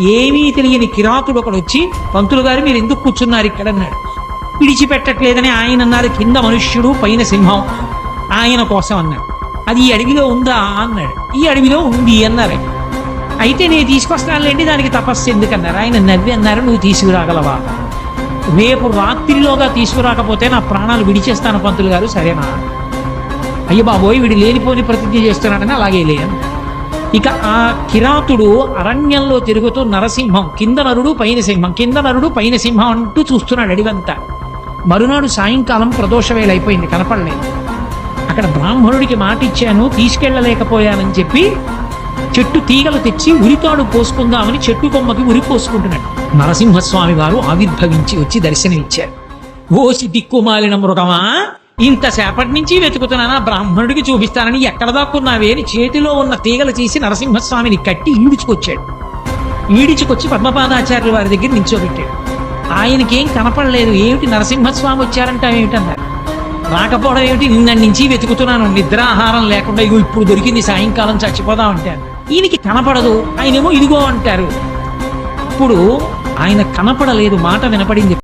ఏమీ తెలియని కిరాతుడు ఒకడు వచ్చి పంతులు గారు మీరు ఎందుకు కూర్చున్నారు ఇక్కడ అన్నాడు. విడిచిపెట్టట్లేదని ఆయన అన్నారు కింద మనుష్యుడు పైన సింహం. ఆయన కోసం అన్నాడు. అది ఈ అడవిలో ఉందా అన్నాడు. ఈ అడవిలో ఉంది అన్నారు అయితే నేను తీసుకొస్తానులేండి దానికి తపస్సు ఎందుకన్నారు? ఆయన నవ్వి అన్నారు నువ్వు తీసుకురాగలవా? రేపు రాత్రిలోగా తీసుకురాకపోతే నా ప్రాణాలు విడిచేస్తాను పంతులు గారు. సరేనా? అయ్యో బాబోయ్ వీడు లేనిపోని ప్రతిజ్ఞ చేస్తున్నాడని అలాగే లేను ఇక ఆ కిరాతుడు అరణ్యంలో తిరుగుతూ నరసింహం కింద నరుడు పైన సింహం కింద నరుడు పైన సింహం అంటూ చూస్తున్నాడు అడివంతా. మరునాడు సాయంకాలం ప్రదోషవేలైపోయింది అయిపోయింది కనపడలేదు. అక్కడ బ్రాహ్మణుడికి మాట ఇచ్చాను తీసుకెళ్ళలేకపోయానని చెప్పి చెట్టు తీగలు తెచ్చి ఉరితాడు పోసుకుందామని చెట్టు కొమ్మకి ఉరి పోసుకుంటున్నాడు. నరసింహస్వామి వారు ఆవిర్భవించి వచ్చి దర్శనమిచ్చారు. ఓసి దిక్కుమాలిన మృగమా! ఇంతసేపటి నుంచి వెతుకుతున్నానా? బ్రాహ్మణుడికి చూపిస్తానని ఎక్కడ దాక్కున్నావే అని చేతిలో ఉన్న తీగలు తీసి నరసింహస్వామిని కట్టి ఈడుచుకొచ్చాడు. ఈడిచుకొచ్చి పద్మపాదాచార్యుల వారి దగ్గర నిల్చోబెట్టాడు. ఆయనకేం కనపడలేదు. ఏమిటి నరసింహస్వామి వచ్చారంటే ఏమిటన్నారు? రాకపోవడం ఏమిటి? నిన్న నుంచి వెతుకుతున్నాను. నిద్రాహారం లేకుండా ఇగో ఇప్పుడు దొరికింది. సాయంకాలం చచ్చిపోదాం అంటారు. ఈయనకి కనపడదు. ఆయనేమో ఇదిగో అంటారు. ఇప్పుడు ఆయన కనపడలేదు. మాట వినపడింది.